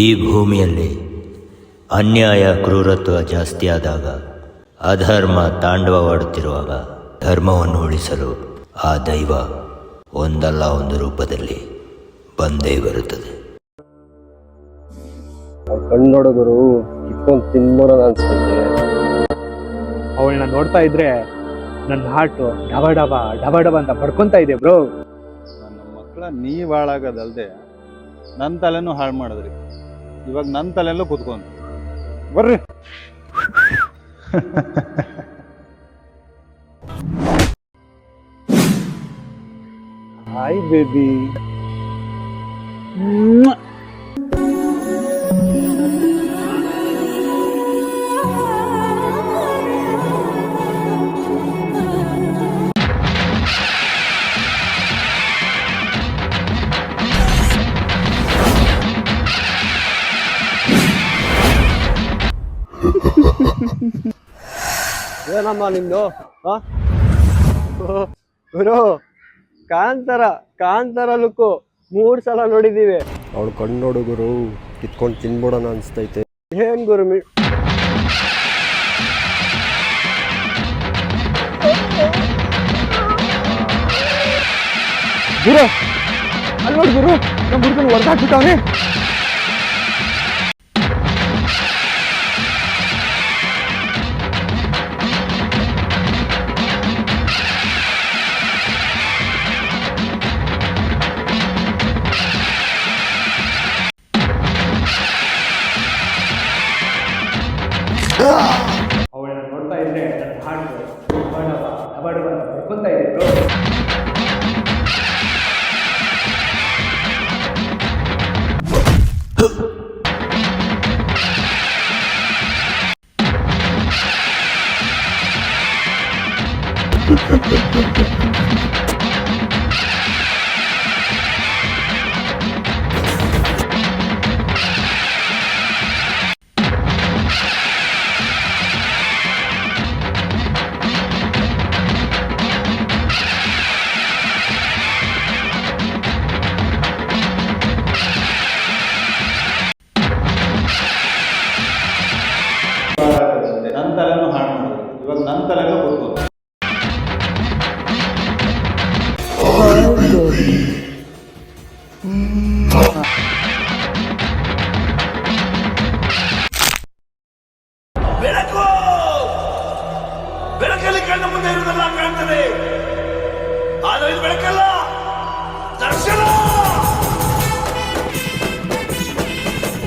ಈ ಭೂಮಿಯಲ್ಲಿ ಅನ್ಯಾಯ ಕ್ರೂರತ್ವ ಜಾಸ್ತಿಯಾದಾಗ ಅಧರ್ಮ ತಾಂಡವವಾಡುತ್ತಿರುವಾಗ ಧರ್ಮವನ್ನು ಉಳಿಸಲು ಆ ದೈವ ಒಂದಲ್ಲ ಒಂದು ರೂಪದಲ್ಲಿ ಬಂದೇ ಬರುತ್ತದೆ. ಕಣ್ಣೊಡಗರು ಇಟ್ಕೊಂಡು ತಿನ್ಬೋಣ ಅನ್ಸುತ್ತೆ. ಅವಳನ್ನ ನೋಡ್ತಾ ಇದ್ರೆ ನನ್ನ ಹಾರ್ಟು ಡಬ ಡಬ ಡಬ ಡಬ ಅಂತ ಪಡ್ಕೊಂತ ಇದೆ ಬ್ರೋ ನನ್ನ ಮಕ್ಕಳ ನೀವು ಹಾಳಾಗೋದಲ್ದೆ ನನ್ನ ತಲೆನೂ ಹಾಳು ಮಾಡಿದ್ರಿ. ಇವಾಗ ನನ್ನ ತಲೆಯಲ್ಲೂ ಕೂತ್ಕೊಂಡು. ಬರ್ರಿ. ಹಾಯ್ ಬೇಬಿ ಏನಮ್ಮ ನಿಮ್ದು? ಗುರು ಕಾಂತಾರ ಕಾಂತಾರ ಲುಕ್ಕು ಮೂರ್ ಸಲ ನೋಡಿದೀವಿ ಅವಳು ಕಣ್ಣೊಡುಗರು ಕಿತ್ಕೊಂಡು ತಿನ್ಬಿಡೋಣ ಅನ್ಸ್ತೈತೆ. ಏನ್ ಗುರು ಮಿ ಗುರು ಅಲ್ಲಿ ನೋಡಿ ಗುರು ನಮ್ಮ ಹುಡುಗನ ಹೊಡೆದಾಕ್ಬಿಟ್ಟವನೇ ಅವಳನ್ನ ನೋಡ್ತಾ ಇದ್ರೆ ನನ್ನ ಹಾಡು ಡಬ ಡಬ ಇದ್ರು ಇದೆ ಬ್ರೋ ತಲೆಯಲ್ಲೂ ಕುತ್ಕೊಂತ ಬೆಳಕು! ಕಣ್ಣ ಮುಂದೆ ಇರುವುದೆಲ್ಲ ಕಾಣ್ತದೆ. ಆದರೆ ಇದು ಬೆಳಕಲ್ಲ ದರ್ಶನ!